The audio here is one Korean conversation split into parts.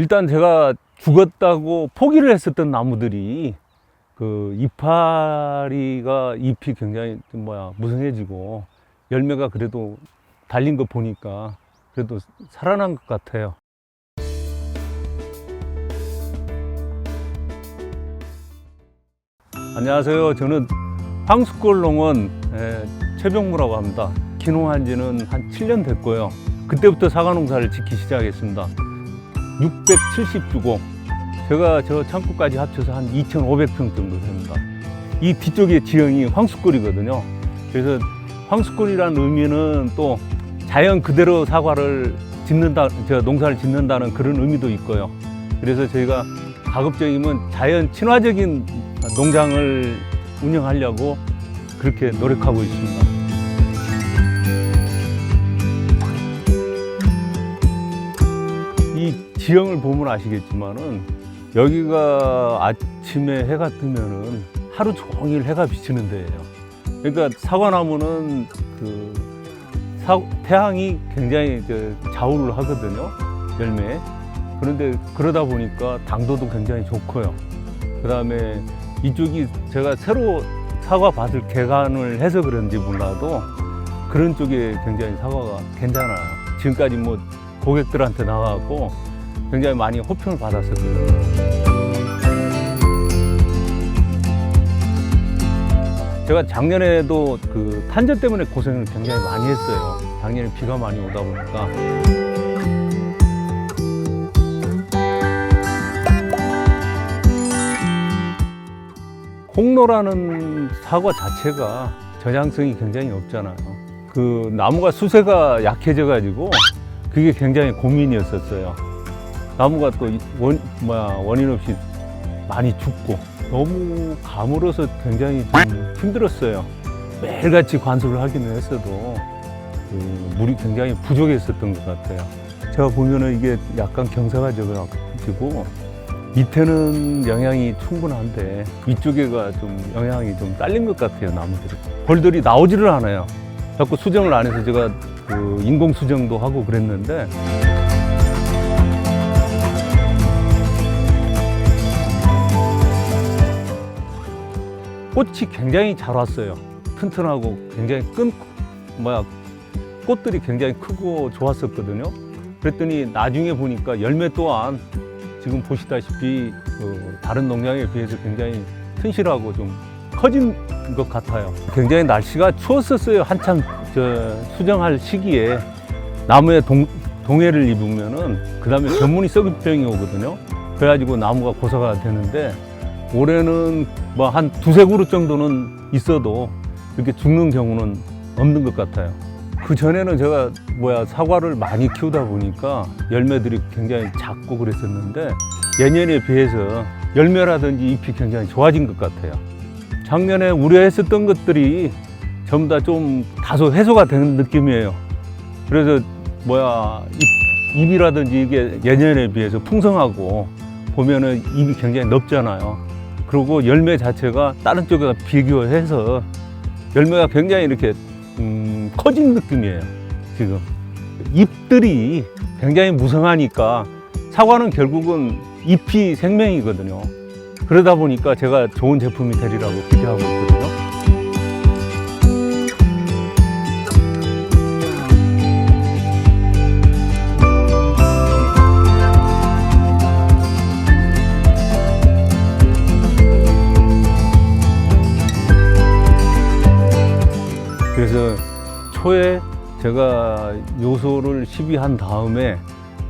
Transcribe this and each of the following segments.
일단 제가 죽었다고 포기를 했었던 나무들이 그 이파리가 잎이 굉장히 좀 뭐야 무성해지고 열매가 그래도 달린 거 보니까 그래도 살아난 것 같아요. 안녕하세요. 저는 황수골 농원 에, 최병무라고 합니다. 기농한 지는 한 7년 됐고요. 그때부터 사과 농사를 짓기 시작했습니다. 670주고 제가 저 창고까지 합쳐서 한 2,500평 정도 됩니다. 이 뒤쪽에 지형이 황수골이거든요. 그래서 황수골이라는 의미는 또 자연 그대로 사과를 짓는다, 저 농사를 짓는다는 그런 의미도 있고요. 그래서 저희가 가급적이면 자연 친화적인 농장을 운영하려고 그렇게 노력하고 있습니다. 지형을 보면 아시겠지만은 여기가 아침에 해가 뜨면은 하루 종일 해가 비치는 데예요. 그러니까 사과나무는 그 사- 태양이 굉장히 저 좌우를 하거든요. 열매에. 그런데 그러다 보니까 당도도 굉장히 좋고요. 그 다음에 이쪽이 제가 새로 사과 밭을 개간을 해서 그런지 몰라도 그런 쪽에 굉장히 사과가 괜찮아요. 지금까지 뭐 고객들한테 나가고 굉장히 많이 호평을 받았었거든요. 제가 작년에도 그 탄저 때문에 고생을 굉장히 많이 했어요. 작년에 비가 많이 오다 보니까. 홍로라는 사과 자체가 저장성이 굉장히 없잖아요. 그 나무가 수세가 약해져 가지고 그게 굉장히 고민이었었어요. 나무가 또 원, 뭐야, 원인 없이 많이 죽고 너무 가물어서 굉장히 좀 힘들었어요. 매일같이 관수를 하기는 했어도 그 물이 굉장히 부족했었던 것 같아요. 제가 보면은 이게 약간 경사가 져가지고 밑에는 영향이 충분한데 위쪽에가 좀 영향이 좀 딸린 것 같아요 나무들이 벌들이 나오지를 않아요 자꾸 수정을 안 해서 제가 그 인공 수정도 하고 그랬는데 꽃이 굉장히 잘 왔어요 튼튼하고 굉장히 끈 뭐야 꽃들이 굉장히 크고 좋았었거든요 그랬더니 나중에 보니까 열매 또한 지금 보시다시피 그 다른 농장에 비해서 굉장히 튼실하고 좀 커진 것 같아요. 굉장히 날씨가 추웠었어요. 한참 저 수정할 시기에 나무에 동, 동해를 입으면은 그 다음에 전문이 썩은 병이 오거든요. 그래가지고 나무가 고사가 되는데 올해는 뭐 한 두세 그루 정도는 있어도 이렇게 죽는 경우는 없는 것 같아요. 그 전에는 제가 뭐야 사과를 많이 키우다 보니까 열매들이 굉장히 작고 그랬었는데 예년에 비해서 열매라든지 잎이 굉장히 좋아진 것 같아요. 작년에 우려했었던 것들이 전부 다 좀 다소 해소가 되는 느낌이에요. 그래서 뭐야 잎, 잎이라든지 이게 예년에 비해서 풍성하고 보면은 잎이 굉장히 넓잖아요. 그리고 열매 자체가 다른 쪽에 비교해서 열매가 굉장히 이렇게 음, 커진 느낌이에요. 지금 잎들이 굉장히 무성하니까 사과는 결국은 잎이 생명이거든요. 그러다 보니까 제가 좋은 제품이 되리라고 기대하고 있거든요. 그래서 초에 제가 요소를 시비한 다음에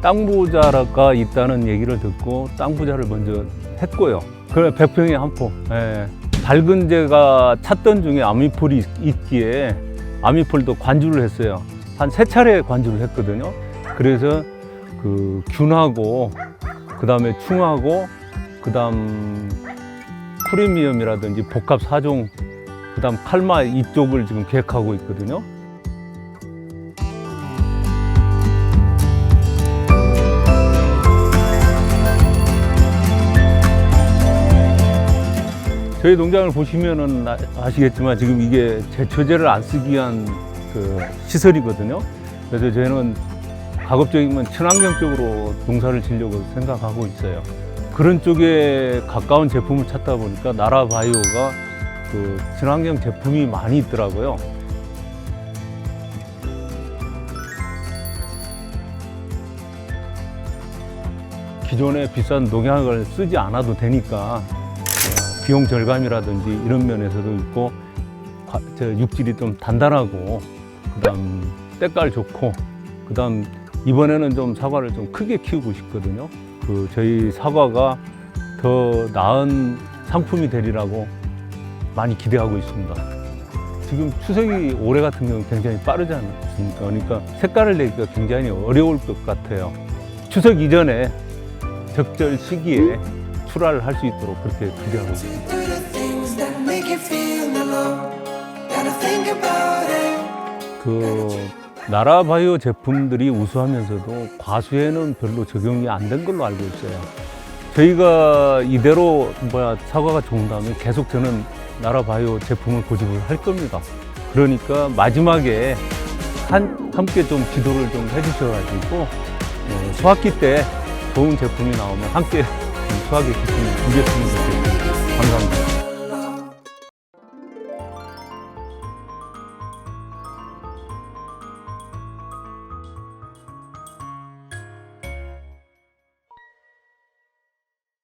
땅 부자가 있다는 얘기를 듣고 땅 부자를 먼저 했고요. 그래 100평에 한 포. 예. 밝은 제가 찾던 중에 아미폴이 있- 있기에 아미폴도 관주를 했어요. 한 세 차례 관주를 했거든요. 그래서 그 균하고 그 다음에 충하고 그 다음 프리미엄이라든지 복합 사종 그 다음 칼마 이쪽을 지금 계획하고 있거든요. 저희 농장을 보시면은 아- 아시겠지만 지금 이게 제초제를 안 쓰기 위한 그 시설이거든요. 그래서 저희는 가급적이면 친환경 쪽으로 농사를 지려고 생각하고 있어요. 그런 쪽에 가까운 제품을 찾다 보니까 나라 바이오가 그 친환경 제품이 많이 있더라고요. 기존에 비싼 농약을 쓰지 않아도 되니까 어, 비용 절감이라든지 이런 면에서도 있고 육질이 좀 단단하고 그다음 때깔 좋고 그다음 이번에는 좀 사과를 좀 크게 키우고 싶거든요. 그 저희 사과가 더 나은 상품이 되리라고 많이 기대하고 있습니다. 지금 추석이 올해 같은 경우는 굉장히 빠르지 않습니까? 그러니까 색깔을 내기가 굉장히 어려울 것 같아요. 추석 이전에 적절 시기에 출하를 할 수 있도록 그렇게 기대하고 있습니다. 그 나라 바이오 제품들이 우수하면서도 과수에는 별로 적용이 안 된 걸로 알고 있어요. 저희가 이대로 뭐야 사과가 좋은다면 계속 저는 나라 바이오 제품을 고집을 할 겁니다. 그러니까 마지막에 한 함께 좀 지도를 좀 해주셔가지고 어, 수확기 때 좋은 제품이 나오면 함께 좀 수확의 기쁨을 누렸으면 좋겠습니다. 감사합니다.